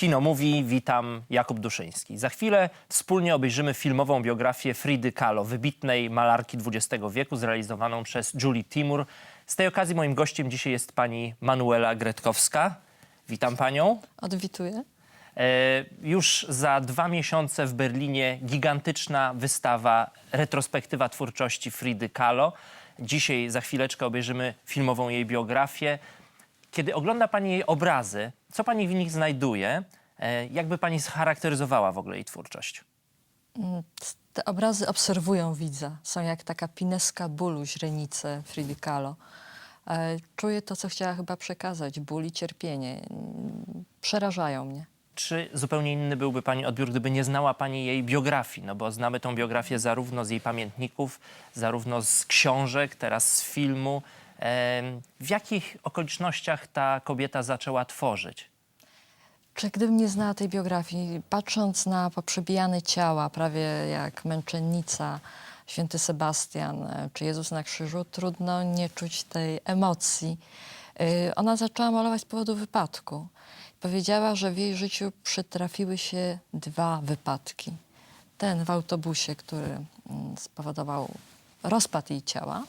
Kino mówi, witam, Jakub Duszyński. Za chwilę wspólnie obejrzymy filmową biografię Fridy Kahlo, wybitnej malarki XX wieku, zrealizowaną przez Julie Timur. Z tej okazji moim gościem dzisiaj jest pani Manuela Gretkowska. Witam panią. Odwituję. E, już za dwa miesiące w Berlinie gigantyczna wystawa, retrospektywa twórczości Fridy Kahlo. Dzisiaj za chwileczkę obejrzymy filmową jej biografię. Kiedy ogląda pani jej obrazy, co pani w nich znajduje? E, jakby pani scharakteryzowała w ogóle jej twórczość? Te obrazy obserwują widza. Są jak taka pineska bólu, źrenice Fridy Kahlo. E, Czuję to, co chciała chyba przekazać. Ból i cierpienie. Mm, Przerażają mnie. Czy zupełnie inny byłby pani odbiór, gdyby nie znała pani jej biografii? No bo znamy tą biografię zarówno z jej pamiętników, zarówno z książek, teraz z filmu. W jakich okolicznościach ta kobieta zaczęła tworzyć? Czy gdybym nie znała tej biografii, patrząc na poprzebijane ciała, prawie jak męczennica, święty Sebastian e, czy Jezus na krzyżu, trudno nie czuć tej emocji. Y, Ona zaczęła malować z powodu wypadku. Powiedziała, że w jej życiu przytrafiły się dwa wypadki. Ten w autobusie, który mm, spowodował rozpad jej ciała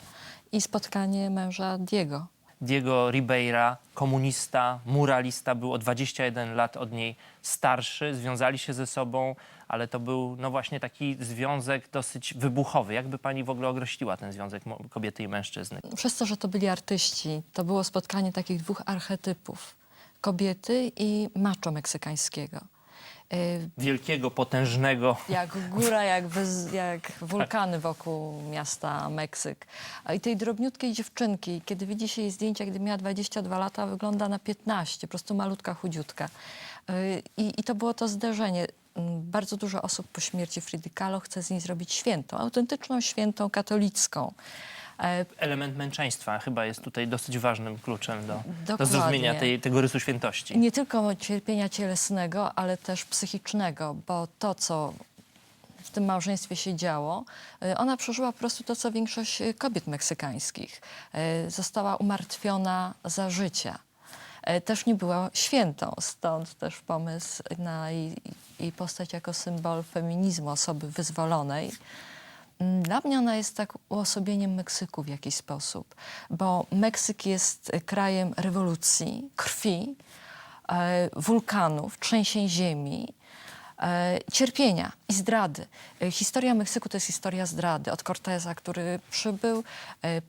i spotkanie męża Diego. Diego Ribeira, komunista, muralista, był o 21 lat od niej starszy, związali się ze sobą, ale to był no właśnie taki związek dosyć wybuchowy. Jakby pani w ogóle określiła ten związek kobiety i mężczyzny? Przez to, że to byli artyści, to było spotkanie takich dwóch archetypów. Kobiety i macho meksykańskiego. Y, Wielkiego, potężnego, Jak góra, jak, wez, jak wulkany wokół miasta Meksyk. A i tej drobniutkiej dziewczynki, kiedy widzi się jej zdjęcia, gdy miała 22 lata, wygląda na 15, po prostu malutka, chudziutka. Y, I, I to było to zderzenie. Mm, Bardzo dużo osób po śmierci Fridy Kahlo chce z niej zrobić świętą, autentyczną świętą katolicką. E, element męczeństwa chyba jest tutaj dosyć ważnym kluczem do, do zrozumienia tej, tego rysu świętości. Nie tylko cierpienia cielesnego, ale też psychicznego, bo to, co w tym małżeństwie się działo, y, ona przeżyła po prostu to, co większość y, kobiet meksykańskich. Została umartwiona za życia. Też nie była świętą, stąd też pomysł na jej, jej postać jako symbol feminizmu, osoby wyzwolonej. Mm, Dla mnie ona jest tak uosobieniem Meksyku w jakiś sposób, bo Meksyk jest e, krajem rewolucji, krwi, e, wulkanów, trzęsień ziemi, e, cierpienia i zdrady. Historia Meksyku to jest historia zdrady. Od Corteza, który przybył,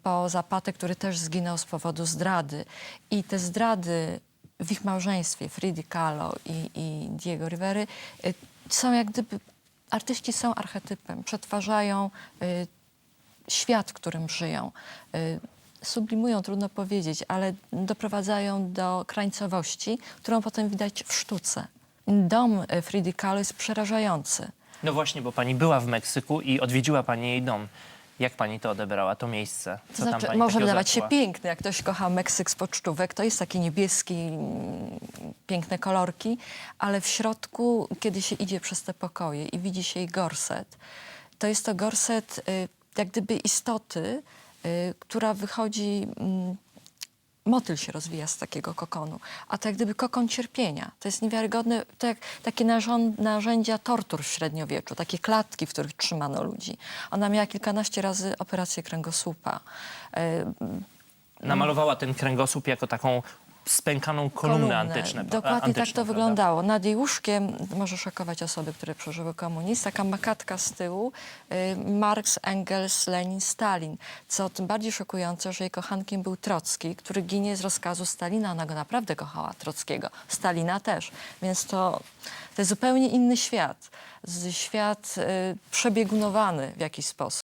po Zapatę, który też zginął z powodu zdrady. I te zdrady w ich małżeństwie, Fridy Kahlo i, i Diego Rivery, są jak gdyby artyści są archetypem, przetwarzają y, świat, w którym żyją. Y, sublimują, trudno powiedzieć, ale doprowadzają do krańcowości, którą potem widać w sztuce. Dom y, Fridy Kahlo jest przerażający. No właśnie, bo pani była w Meksyku i odwiedziła pani jej dom. Jak pani to odebrała, to miejsce? Co To tam znaczy, pani może takiego wydawać się zaczęła? piękny, jak ktoś kocha Meksyk z pocztówek, to jest taki niebieski, mm, piękne kolorki, ale w środku, kiedy się idzie przez te pokoje i widzi się jej gorset, to jest to gorset y, jak gdyby istoty, y, która wychodzi... mm, Motyl się rozwija z takiego kokonu, a to jak gdyby kokon cierpienia. To jest niewiarygodne, to jak takie narzędzia tortur w średniowieczu, takie klatki, w których trzymano ludzi. Ona miała kilkanaście razy operację kręgosłupa. E, Namalowała ten kręgosłup jako taką spękaną kolumnę, antyczną. Dokładnie tak antyczną, to prawda? wyglądało. Nad jej łóżkiem może szokować osoby, które przeżyły komunizm. Taka makatka z tyłu, y, Marx, Engels, Lenin, Stalin. Co tym bardziej szokujące, że jej kochankiem był Trocki, który ginie z rozkazu Stalina. Ona go naprawdę kochała, Trockiego. Stalina też. Więc to, to jest zupełnie inny świat. Świat y, przebiegunowany w jakiś sposób.